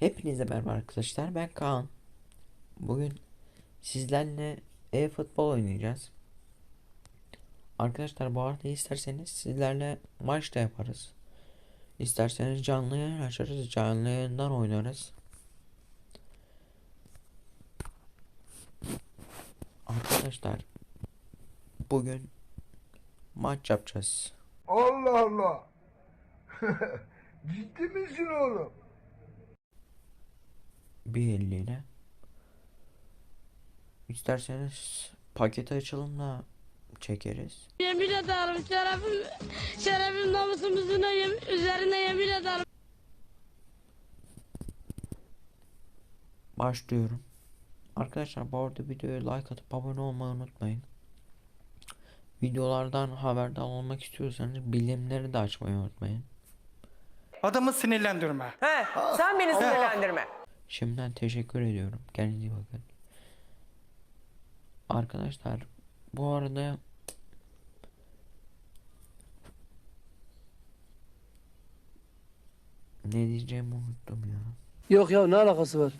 Hepinize merhaba arkadaşlar. Ben Kaan. Bugün sizlerle e-futbol oynayacağız. Arkadaşlar bu arada isterseniz sizlerle maç da yaparız. İsterseniz canlı yayın açarız. Canlı yayından oynarız. Arkadaşlar bugün maç yapacağız. Allah Allah. Ciddi misin oğlum? Bir elliyle. İsterseniz paketi açalım da çekeriz. Yemin ederim şerefim, şerefim namusumuzun yem- üzerine yemin ederim. Başlıyorum. Arkadaşlar bu arada videoya like atıp abone olmayı unutmayın. Videolardan haberdar olmak istiyorsanız bildirimleri de açmayı unutmayın. Adamı sinirlendirme. He, sen beni sinirlendirme. Şimdiden teşekkür ediyorum. Kendinize bakın. Arkadaşlar bu arada ne diyeceğimi unuttum ya. Yok ya ne alakası var?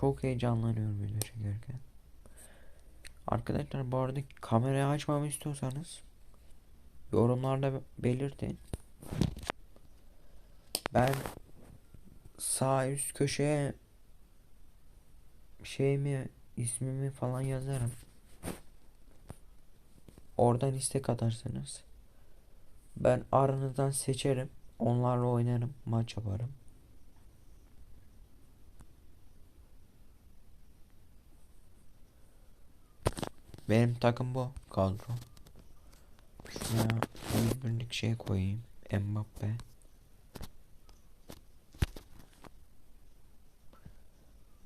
Çok heyecanlanıyorum video çekerken. Arkadaşlar bu arada kamerayı açmamı istiyorsanız yorumlarda be- belirtin. Ben sağ üst köşeye şeyimi ismimi falan yazarım. Oradan istek atarsınız. Ben aranızdan seçerim. Onlarla oynarım, maç yaparım. Benim takım bu kadro. Şuraya 101'lik şey koyayım. Mbappe.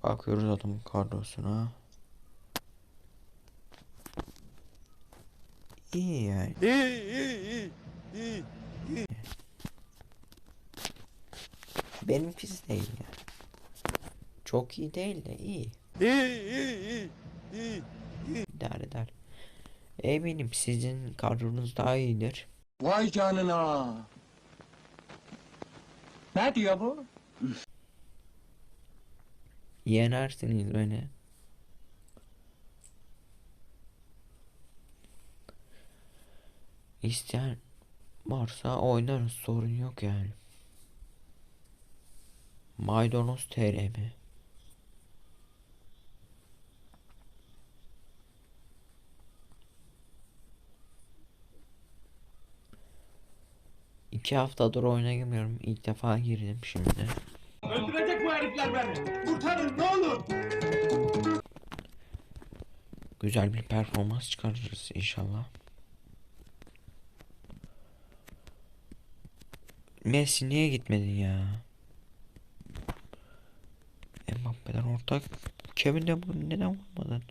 Bakıyoruz adamın kadrosuna. İyi yani. Benimkisi değil ya. Çok iyi değil de iyi. İdare eder. Eminim sizin kadronuz daha iyidir. Vay canına. Ne diyor bu? Yenersiniz beni. İsteyen varsa oynarız sorun yok yani. Maydanoz TR mi? İki haftadır oynayamıyorum. İlk defa girdim şimdi. Herifler beni. Kurtarın ne olur. Güzel bir performans çıkarırız inşallah. Messi niye gitmedin ya? Mbappe'den ortak. Kevin De Bruyne neden vurmadın?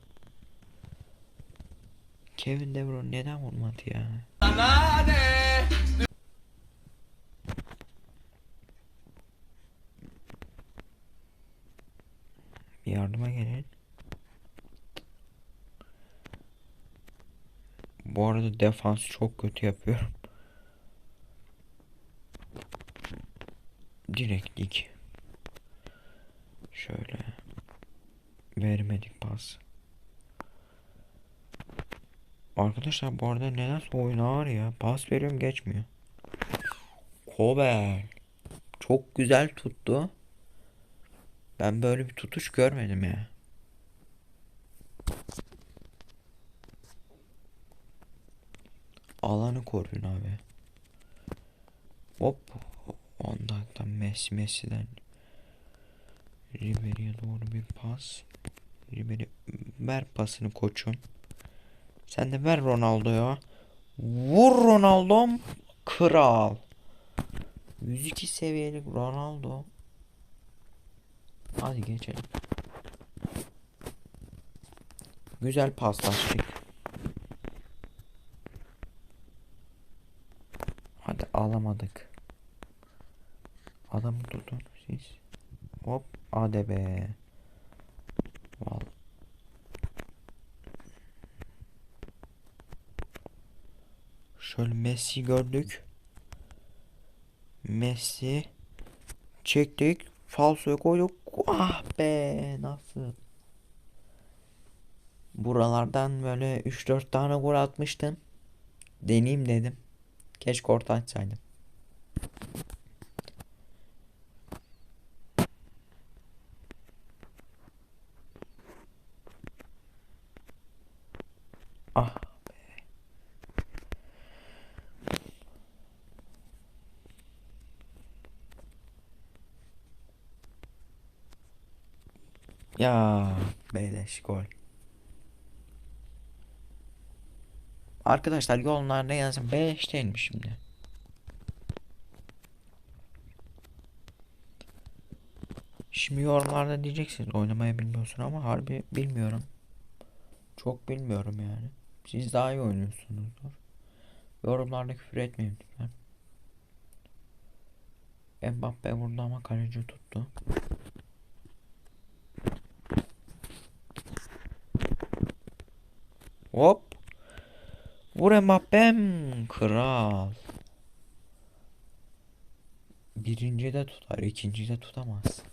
Kevin De Bruyne neden vurmadı ya? Bir yardıma gelin. Bu arada defans çok kötü yapıyorum. Direktlik. Şöyle. Vermedik pas. Arkadaşlar bu arada nedense oyun ağır ya. Pas veriyorum geçmiyor. Kobel. Çok güzel tuttu. Ben böyle bir tutuş görmedim ya. Alanı koruyun abi. Hop. Ondan da Messi Messi'den Ribery'e doğru bir pas. Ribery ver pasını koçum. Sen de ver Ronaldo'ya. Vur Ronaldo'm. Kral. 102 seviyelik Ronaldo. Hadi geçelim. Güzel paslaştık. Hadi alamadık. Adamı tutun siz. Hop hadi be. Val. Şöyle Messi gördük. Messi çektik. Falsoya koyduk. Ah be nasıl? Buralardan böyle 3-4 tane gol atmıştım. Deneyeyim dedim. Keşke orta açsaydım. Ah. Ya beleş gol. Arkadaşlar yollarda yazın beleş değilmiş şimdi. Şimdi yorumlarda diyeceksiniz oynamayı bilmiyorsun ama harbi bilmiyorum. Çok bilmiyorum yani. Siz daha iyi oynuyorsunuzdur. Yorumlarda küfür etmeyin lütfen. Mbappe vurdu ama kaleci tuttu. Hop. Vur Mbappe'm. Kral. Birinci de tutar, ikinci de tutamaz.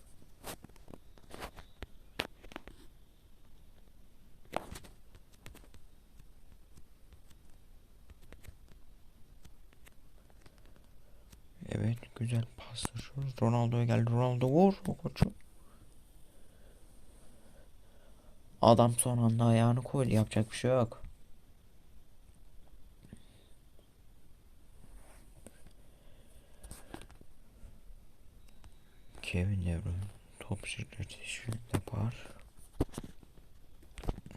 Evet, güzel paslaşıyoruz. Ronaldo'ya geldi. Ronaldo vur o koçu. Adam son anda ayağını koydu. Yapacak bir şey yok. Kevin De Bruyne top şirketi yapar.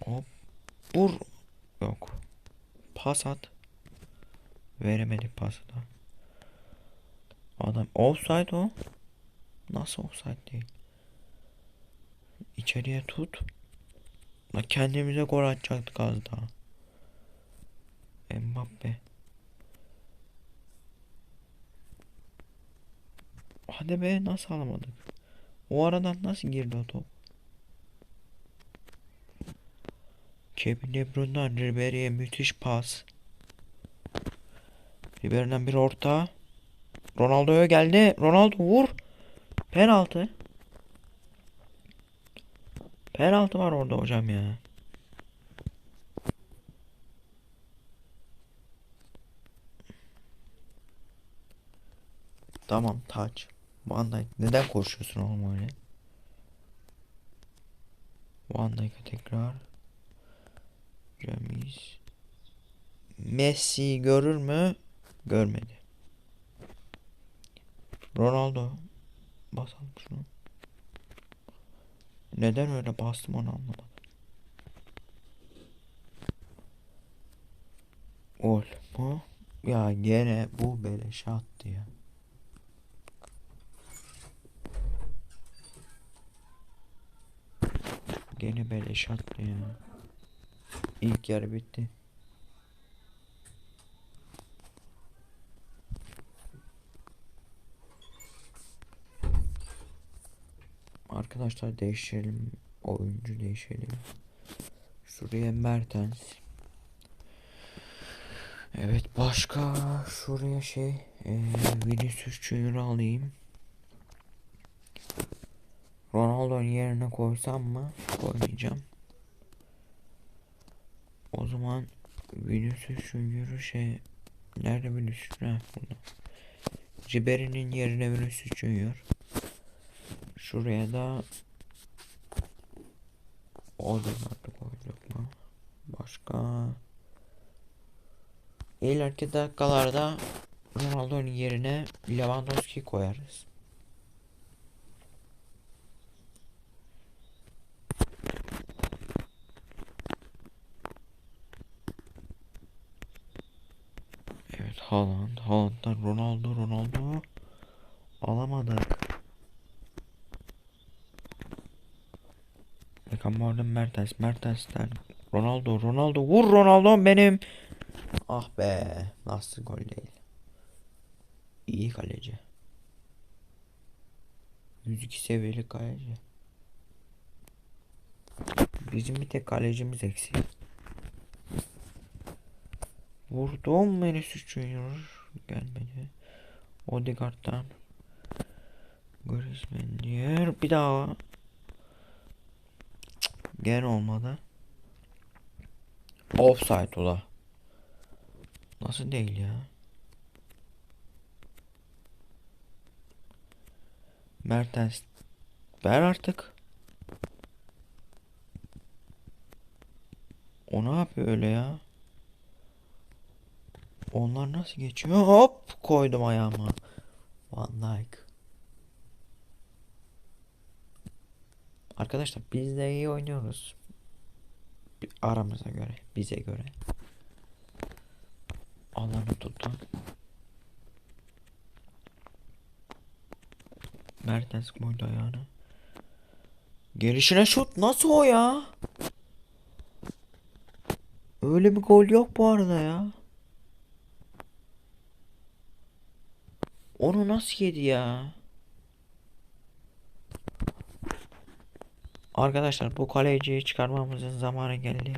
Hop. Vur. Yok. Pas at. Veremedi pası da. Adam offside o. Nasıl offside değil? İçeriye tut. La kendimize gol atacaktık az daha. Mbappe. Hadi be nasıl alamadık? O aradan nasıl girdi o top? Kevin De Bruyne'dan Ribery'e müthiş pas. Ribery'den bir orta. Ronaldo'ya geldi. Ronaldo vur. Penaltı. Penaltı var orada hocam ya. Tamam taç. Van Dijk neden koşuyorsun oğlum öyle? Van Dijk'e tekrar. James. Messi görür mü? Görmedi. Ronaldo. Basalım şunu. Neden öyle bastım onu anlamadım. Gol mu? Ya gene bu beleşe attı ya. Gene beleş attı ya. İlk yarı bitti. Arkadaşlar değiştirelim. Oyuncu değişelim. Şuraya Mertens. Evet başka şuraya şey ee, Vinicius Junior alayım. Ronaldo'nun yerine koysam mı? Koymayacağım. O zaman Vinicius Junior'u şey nerede Vinicius? Ha burada. Ribery'nin yerine Vinicius Junior. Şuraya da Odegaard'ı koyduk mu? Başka İleriki dakikalarda Ronaldo'nun yerine Lewandowski koyarız. Evet Haaland, Haaland'dan Ronaldo, Ronaldo alamadık. Beckenbauer'dan Mertens, Mertens'ten Ronaldo, Ronaldo vur Ronaldo benim. Ah be, nasıl gol değil. İyi kaleci. 102 seviyeli kaleci. Bizim bir tek kalecimiz eksik. Vurdum Vinicius Junior gelmedi. Odegaard'dan Griezmann diğer bir daha. Gene olmadı. Offside ula. Nasıl değil ya? Mertens. Ver artık. O ne yapıyor öyle ya? Onlar nasıl geçiyor? Hop koydum ayağıma. Van Dijk. Arkadaşlar biz de iyi oynuyoruz. Aramıza göre, bize göre. Alanı tutun. Mertens koydu ayağını. Gelişine şut nasıl o ya? Öyle bir gol yok bu arada ya. Onu nasıl yedi ya? Arkadaşlar bu kaleciyi çıkarmamızın zamanı geldi.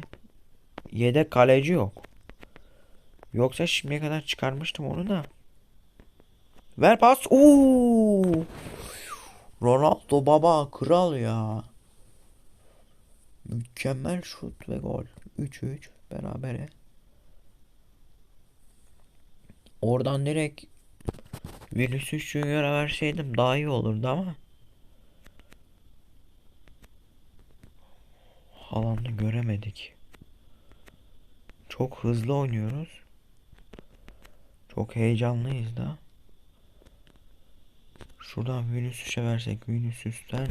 Yedek kaleci yok. Yoksa şimdiye kadar çıkarmıştım onu da. Ver pas. Oo! Ronaldo baba kral ya. Mükemmel şut ve gol. 3-3 berabere. Oradan direkt Vinicius Junior'a verseydim daha iyi olurdu ama. Haaland'ı göremedik. Çok hızlı oynuyoruz. Çok heyecanlıyız da. Şuradan Vinicius'a versek Vinicius'ten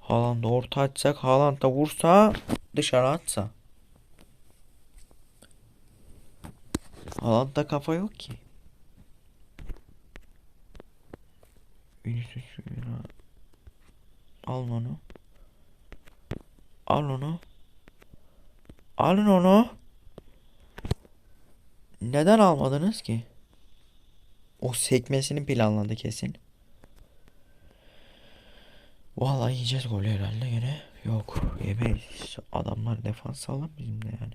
Haaland'a orta açsak Haaland da vursa dışarı atsa. Haaland'da kafa yok ki. Vinicius Junior'a al onu. Al onu. Alın onu. Neden almadınız ki? O sekmesini planladı kesin. Vallahi yiyeceğiz golü herhalde yine. Yok yemeyiz. Adamlar defans sağlam bizim de yani.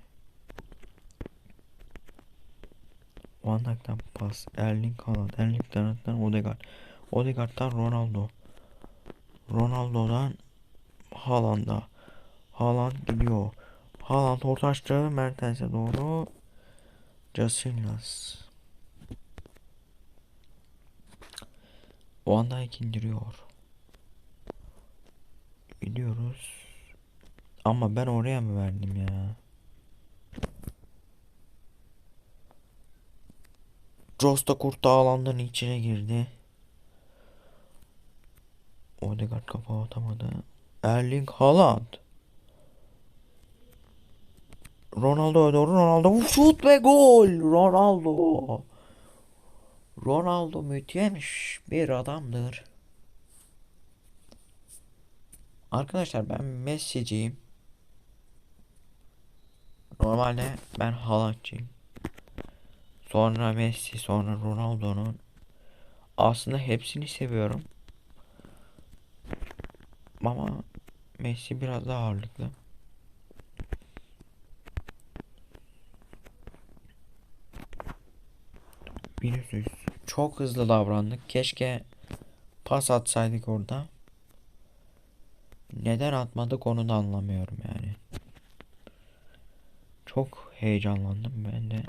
Van Dijk'ten pas. Erling Haaland. Erling Haaland'dan Odegaard. Odegaard'dan Ronaldo. Ronaldo'dan Haaland'a. Haaland gidiyor. Haaland orta açtı. Mertens'e doğru. Casillas. Van Dijk indiriyor. Gidiyoruz. Ama ben oraya mı verdim ya? Costa Kurt'a alanların içine girdi. Odegaard kafa atamadı. Erling Haaland. Ronaldo'ya doğru Ronaldo şut ve gol. Ronaldo. Ronaldo müthiş bir adamdır. Arkadaşlar ben Messi'ciyim. Normalde ben Haaland'cıyım. Sonra Messi, sonra Ronaldo'nun. Aslında hepsini seviyorum. Ama Messi biraz daha ağırlıklı. Vinicius çok hızlı davrandık. Keşke pas atsaydık orada. Neden atmadık onu da anlamıyorum yani. Çok heyecanlandım ben de.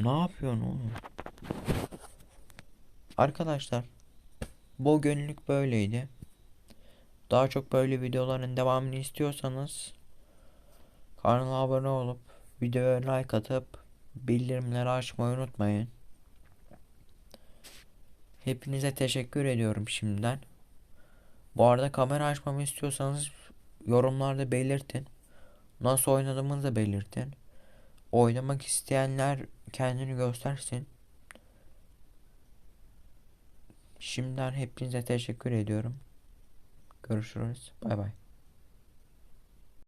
Ne yapıyorsun oğlum? Arkadaşlar bugünlük böyleydi. Daha çok böyle videoların devamını istiyorsanız kanala abone olup videoya like atıp bildirimleri açmayı unutmayın. Hepinize teşekkür ediyorum şimdiden. Bu arada kamera açmamı istiyorsanız yorumlarda belirtin. Nasıl oynadığımı da belirtin. Oynamak isteyenler kendini göstersin. Şimdiden hepinize teşekkür ediyorum. Görüşürüz. Bay bay.